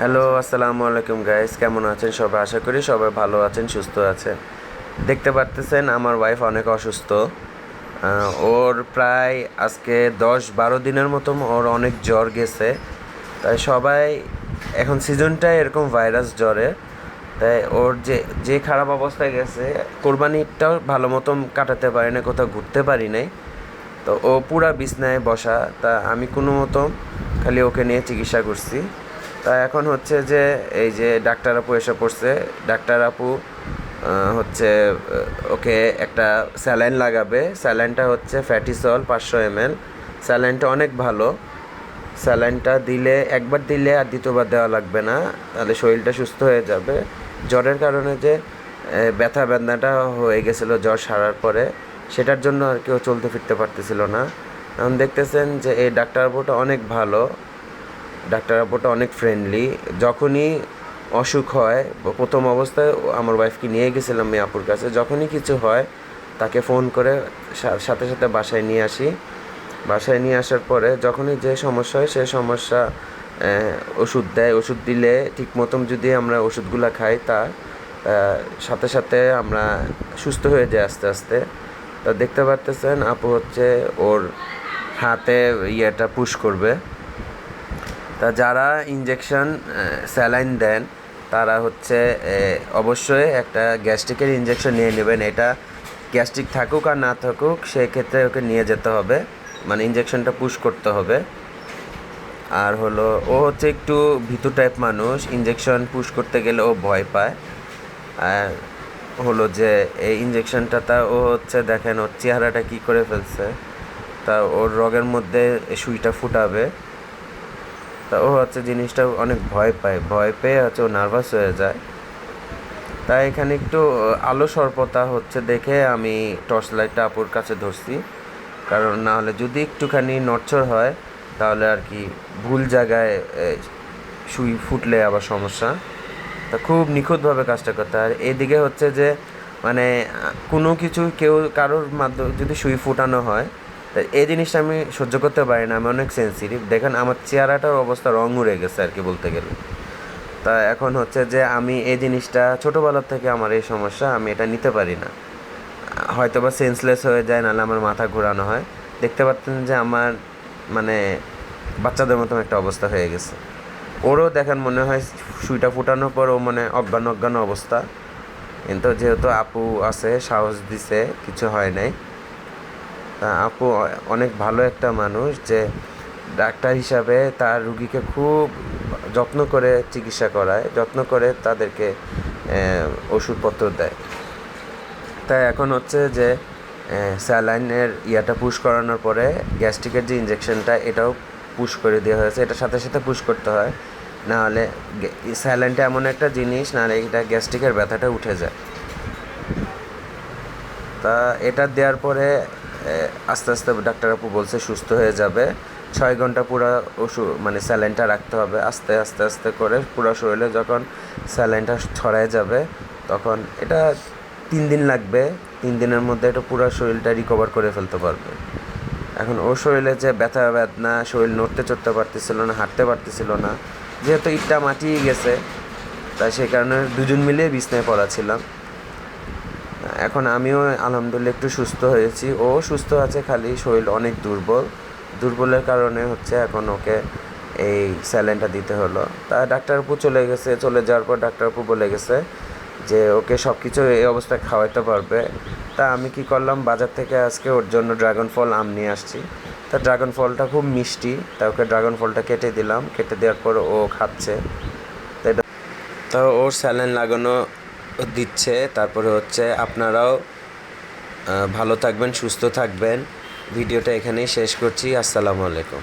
Hello, আসসালামু আলাইকুম guys কেমন আছেন সবাই? আশা করি সবাই ভালো আছেন, সুস্থ আছেন। দেখতে পারতেছেন আমার ওয়াইফ অনেক অসুস্থ। ওর প্রায় আজকে দশ বারো দিনের মতো ওর অনেক জ্বর গেছে। তাই সবাই এখন সিজনটাই এরকম ভাইরাস জ্বরে। তাই ওর যে যে খারাপ অবস্থায় গেছে কোরবানিটাও ভালো মতন কাটাতে পারি না কোথাও ঘুরতে পারি নাই। তো ও পুরা বিছনায় বসা, তা আমি কোনো মতো খালি ওকে নিয়ে চিকিৎসা করছি। তা এখন হচ্ছে যে এই যে ডাক্তার আপু এসে পড়ছে, ডাক্তার আপু হচ্ছে ওকে একটা স্যালাইন লাগাবে। স্যালাইনটা হচ্ছে ফ্যাটিসল পাঁচশো এমএল। স্যালাইনটা অনেক ভালো। স্যালাইনটা দিলে, একবার দিলে আর দ্বিতীয়বার দেওয়া লাগবে না, তাহলে শরীরটা সুস্থ হয়ে যাবে। জ্বরের কারণে যে ব্যথা বেদনাটা হয়ে গেছিল জ্বর সারার পরে, সেটার জন্য আর কেউ চলতে ফিরতে পারতেছিল না। এখন দেখতেছেন যে এই ডাক্তার বাবুটা অনেক ভালো। ডাক্তার আপুটা অনেক ফ্রেন্ডলি যখনই অসুখ হয়, প্রথম অবস্থায় আমার ওয়াইফকে নিয়ে গেছিলাম মেয়ে আপুর কাছে। যখনই কিছু হয়, তাকে ফোন করে সাথে সাথে বাসায় নিয়ে আসি। বাসায় নিয়ে আসার পরে যখনই যে সমস্যা হয়, সে সমস্যা ওষুধ দেয়। ওষুধ দিলে ঠিক মতন যদি আমরা ওষুধগুলো খাই, তা সাথে সাথে আমরা সুস্থ হয়ে যাই আস্তে আস্তে। তা দেখতে পারতেছেন, আপু হচ্ছে ওর হাতে ইয়েটা পুশ করবে। তা যারা ইঞ্জেকশন স্যালাইন দেন, তারা হচ্ছে অবশ্যই একটা গ্যাস্ট্রিকের ইঞ্জেকশন নিয়ে নেবেন। এটা গ্যাস্ট্রিক থাকুক আর না থাকুক, সেক্ষেত্রে ওকে নিয়ে যেতে হবে। মানে ইঞ্জেকশনটা পুশ করতে হবে। আর হলো, ও হচ্ছে একটু ভীতু টাইপ মানুষ ইঞ্জেকশন পুশ করতে গেলে ও ভয় পায়। আর হলো যে, এই ইঞ্জেকশনটা তা ও হচ্ছে দেখেন, ওর চেহারাটা কী করে ফেলছে। তা ওর রগের মধ্যে সুইটা ফুটাবে। তা ও হচ্ছে জিনিসটা অনেক ভয় পায়, ভয় পেয়ে হচ্ছে ও নার্ভাস হয়ে যায়। তাই এখানে একটু আলো স্বল্পতা হচ্ছে দেখে আমি টর্চ লাইটটা আপুর কাছে ধরছি। কারণ না হলে যদি একটুখানি নড়চড় হয়, তাহলে আর কি ভুল জায়গায় সুই ফুটলে আবার সমস্যা। তা খুব নিখুঁতভাবে কাজটা করতে হয়। এদিকে হচ্ছে যে মানে কোনো কিছু কেউ, কারোর মাধ্যমে যদি সুই ফুটানো হয় এই জিনিসটা আমি সহ্য করতে পারি না, আমি অনেক সেন্সিটিভ দেখেন, আমার চেহারাটার অবস্থা রং উড়ে গেছে আর কি বলতে গেলে। তা এখন হচ্ছে যে আমি এই জিনিসটা ছোটোবেলার থেকে আমার এই সমস্যা, আমি এটা নিতে পারি না। হয়তো বা সেন্সলেস হয়ে যায়, নাহলে আমার মাথা ঘোরানো হয়। দেখতে পাচ্ছেন যে আমার মানে বাচ্চাদের মতন একটা অবস্থা হয়ে গেছে। ওরও দেখেন, মনে হয় সুইটা ফুটানোর পর ও মানে অজ্ঞান অজ্ঞান অবস্থা। কিন্তু যেহেতু আপু আছে, সাহস দিছে, কিছু হয় নাই। আপু অনেক ভালো একটা মানুষ যে ডাক্তার হিসাবে তার রুগীকে খুব যত্ন করে চিকিৎসা করায়, যত্ন করে তাদেরকে ওষুধপত্র দেয়। তাই এখন হচ্ছে যে স্যালাইনের ইয়াটা পুশ করানোর পরে গ্যাস্ট্রিকের যে ইঞ্জেকশনটা এটাও পুশ করে দেওয়া হয়েছে। এটা সাথে সাথে পুশ করতে হয়। নাহলে স্যালাইনটা এমন একটা জিনিস, নাহলে এটা গ্যাস্ট্রিকের ব্যথাটা উঠে যায়। তা এটা দেওয়ার পরে আস্তে আস্তে ডাক্তার আপু বলছে সুস্থ হয়ে যাবে। ছয় ঘণ্টা পুরো ওষুধ মানে স্যালাইনটা রাখতে হবে আস্তে আস্তে আস্তে করে। পুরো শরীরে যখন স্যালাইনটা ছড়ায় যাবে, তখন এটা তিন দিন লাগবে। তিন দিনের মধ্যে এটা পুরো শরীরটা রিকভার করে ফেলতে পারবে। এখন ওর শরীরে যে ব্যথা, বেদনা, শরীর নড়তে, চড়তে পারতেছিল না, হাঁটতে পারতেছিল না, যেহেতু ইটটা মাটিয়ে গেছে, তাই সেই কারণে দুজন মিলে বিছনায় পড়া ছিলাম। এখন আমিও আলহামদুলিল্লাহ একটু সুস্থ হয়েছি। ও সুস্থ আছে, খালি শরীর অনেক দুর্বল। দুর্বলের কারণে হচ্ছে এখন ওকে এই স্যালাইনটা দিতে হলো। তা ডাক্তারবাবু চলে গেছে, চলে যাওয়ার পর ডাক্তারবাবু বলে গেছে যে ওকে সব কিছু এই অবস্থায় খাওয়াতে পারবে। তা আমি কি করলাম, বাজার থেকে আজকে ওর জন্য ড্রাগন ফল আম নিয়ে আসছি। তা ড্রাগন ফলটা খুব মিষ্টি, তা ওকে ড্রাগন ফলটা কেটে দিলাম। কেটে দেওয়ার পর ও খাচ্ছে। তো ওর স্যালাইন লাগানো দিচ্ছে তারপরে হচ্ছে আপনারাও ভালো থাকবেন সুস্থ থাকবেন। ভিডিওটা এখানেই শেষ করছি। আসসালামু আলাইকুম।